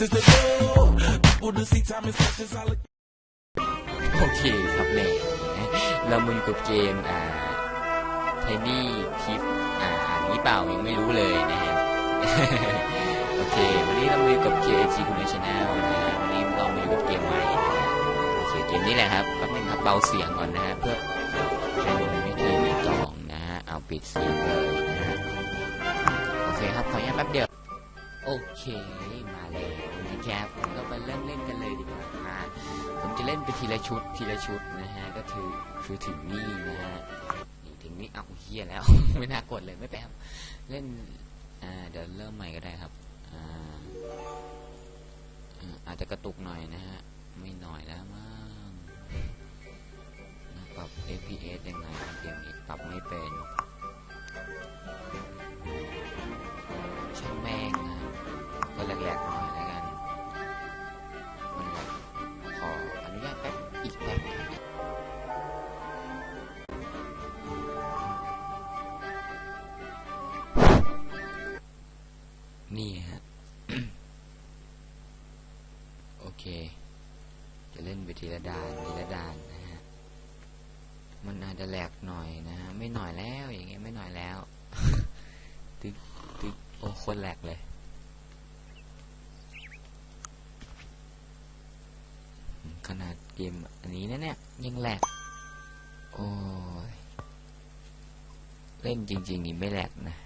window, I got places to go. People to see, time is precious. I look โอเคครับแม่เรามาอกับเกมอ่าไทนี่ทิปอ่าอ่านนี้เปล่ายังไม่รู้เลยนะฮะโอเค วันนี้เรามาอยู่กับ KG คุณชาแนลนะฮะวันนี้เรามาอยู่กับเกมใหม่นะฮะโอเคเกมนี้แหละครับแป๊บนึงครับเบาเสียงก่อนนะฮะเพื่อเป็นวิธีมีกล่องนะฮะเอาปิดเสียงเลยนะฮะโอเคครับขออนุญาตแป๊บเดียวโอเคมาเลย ครับก็มาเริ่มเล่นกันเลยดีกว่าอ่าผมจะเล่นไปทีละชุดทีละชุดนะฮะก็คือคือถึงนี่นะฮะนี่ถึงนี่เอาเฮียแล้ว ไม่น่ากดเลยไม่แป๊บเล่นอ่าเดี๋ยวเริ่มใหม่ก็ได้ครับอ่าอาจจะกระตุกหน่อยนะฮะไม่หน่อยแล้วมั้งปรับ FPS ยังไงเกมนี้ปรับไม่เป็นช่างแม่งนะก็แหลกๆหน่อย นี่ฮะ โอเค จะเล่นไปทีละด่านทีละด่านนะฮะ มันอาจจะแหลกหน่อยนะฮะ ไม่หน่อยแล้วอย่างเงี้ยไม่หน่อยแล้ว ตึกตึกโอ้คนแหลกเลย ขนาดเกมอันนี้นะเนี่ยยังแหลก โอ้ย เล่นจริง ๆ นี่ไม่แหลกนะ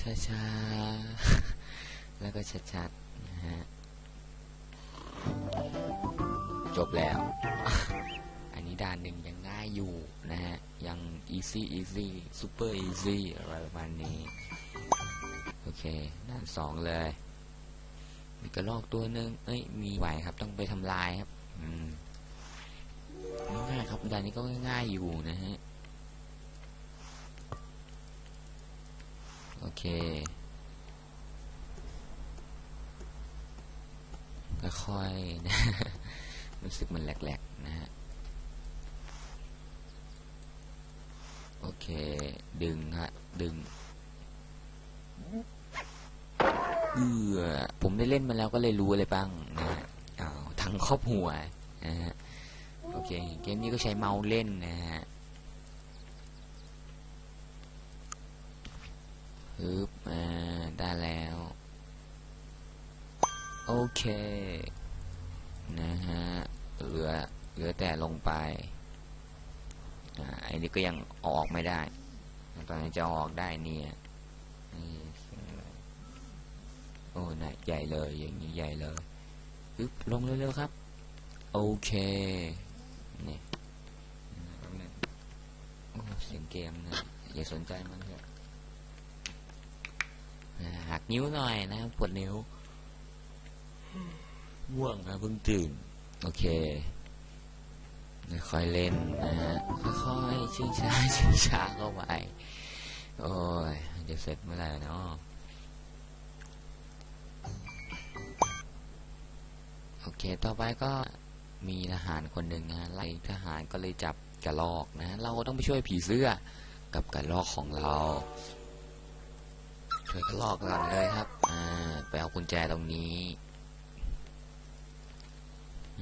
ช้าๆ แล้วก็ชัดๆ นะฮะ จบแล้ว อันนี้ด่านหนึ่งยังง่ายอยู่นะฮะ ยัง easy easy super easy อะไรประมาณนี้ โอเค ด่านสองเลย มีกระรอกตัวหนึ่งเอ้ย มีไหวครับ ต้องไปทำลายครับ อืม ง่ายครับ ด่านนี้ก็ง่ายอยู่นะฮะ โอ เค ค่อยๆนะรู้สึกมันแหลกๆ นะฮะ โอเค ดึงฮะ ดึง เอือผมได้เล่นมาแล้วก็เลยรู้อะไรบ้างนะฮะอ้าวทั้งครอบหัวนะฮะ โอเค เกมนี้ก็ใช้เมาส์เล่นนะฮะ ฮึบอ่าได้แล้ว โอเค นะฮะ เหลือ เหลือแต่ลงไป อ่าไอ้นี่ก็ยังออกไม่ได้ ตอนนี้จะออกได้เนี่ยโอ้น่ะใหญ่เลย อย่างนี้ใหญ่เลยอึบลงเร็วๆครับ โอเค นี่โอ้เสียงเกมนะ อย่าสนใจมันเถอะ หักนิ้วหน่อยนะปวดนิ้วง่วงนะเพิ่งตื่น โอเคค่อยเล่นนะฮะค่อยๆชิงช้าชิงช้าเข้าไปโอ้ยจะเสร็จเมื่อไหร่เนาะโอเค ต่อไปก็มีทหารคนหนึ่งนะไล่ทหารก็เลยจับกระลอกนะ เราต้องไปช่วยผีเสื้อกับกระลอกของเรา ช่วยกระลอกก่อนเลยครับ อ่า ไปเอากุญแจตรงนี้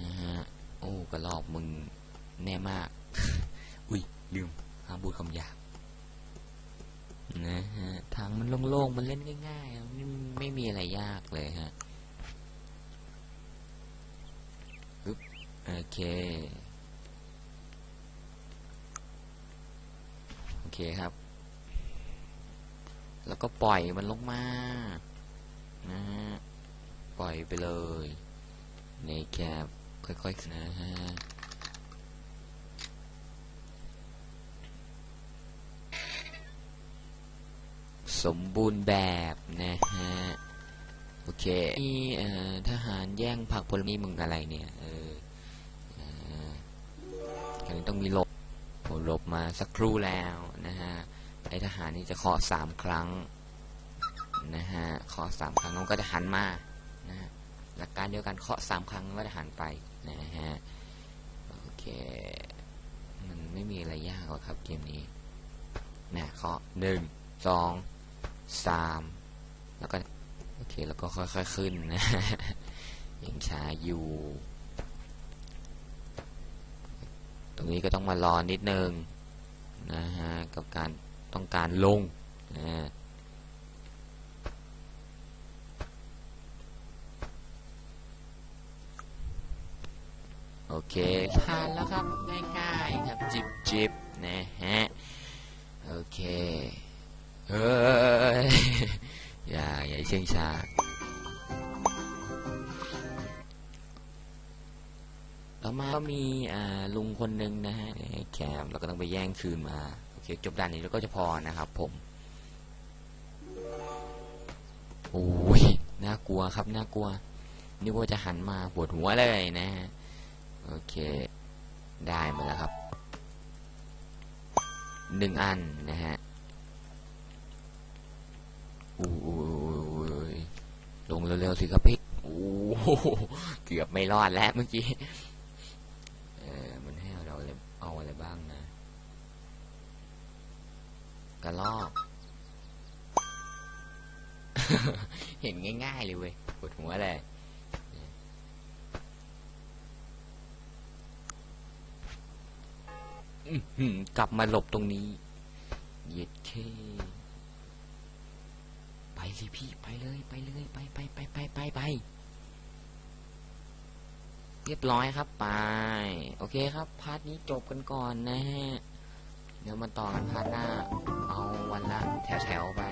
นะฮะ โอ้กระลอกมึงแน่มาก อุ้ยลืมห้ามพูดคำหยาบนะฮะ ทางมันโล่งๆ มันเล่นง่ายๆ ไม่ไม่มีอะไรยากเลยฮะโอเค โอเคครับ แล้วก็ปล่อยมันลงมานะฮะปล่อยไปเลยในแคบค่อยๆนะฮะสมบูรณ์แบบนะฮะโอเคนี่ทหารแย่งผักผลไม้มึงอะไรเนี่ยเอออันนี้ต้องมีหลบผมหลบมาสักครู่แล้วนะฮะ ไอทหารนี่จะเคาะสามครั้งนะฮะเคาะสามครั้งมันก็จะหันมานะฮะหลักการเดียวกันเคาะสามครั้งมันก็จะหันไปนะฮะโอเคมันไม่มีอะไรยากหรอกครับเกมนี้นะเคาะหนึ่งสองสามแล้วก็โอเคแล้วก็ค่อยๆขึ้นนะยังช้าอยู่ ตรงนี้ก็ต้องมารอนิดนึงนะฮะกับการ ต้องการลงนะโอเคผ่านแล้วครับ ง่ายๆครับจิบจิบๆนะฮะ โอเคเฮ้ยอย่าอย่าเชื่องชาต่อมาก็มีอ่าลุงคนหนึ่งนะฮะแคมเราก็ต้องไปแย่งคืนมา โอเคจบด่านนี้แล้วก็จะพอนะครับ ผมโอ้ยน่ากลัวครับน่ากลัวนึกว่าจะหันมาปวดหัวเลยนะฮะโอเค ได้มาแล้วครับหนึ่งอันนะฮะอู้ยลงเร็วๆสิครับพี่โอ้โหเกือบไม่รอดแล้วเมื่อกี้เออมันให้เราเอาอะไรบ้างนะ ระลอก เห็นง่าย ๆ เลยเว้ยปวดหัวเลยกลับมาหลบตรงนี้ เย็ดเค ไปสิพี่ ไปเลย ไปเลย ไปไปไปไปไปไป เรียบร้อยครับ ไป โอเคครับ พาร์ทนี้จบกันก่อนนะฮะ เดี๋ยวมาต่อกันพาร์ทหน้า เอาวันละแถวๆไป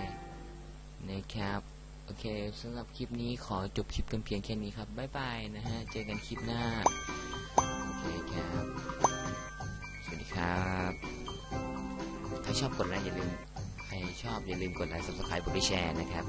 นะครับโอเคสำหรับคลิปนี้ขอจบคลิปกันเพียงแค่นี้ครับ บ๊ายบายนะฮะ เจอกันคลิปหน้า โอเคครับ สวัสดีครับ ถ้าชอบกดไลค์อย่าลืม ใครชอบอย่าลืมกดไลค์ subscribe กดแชร์นะครับ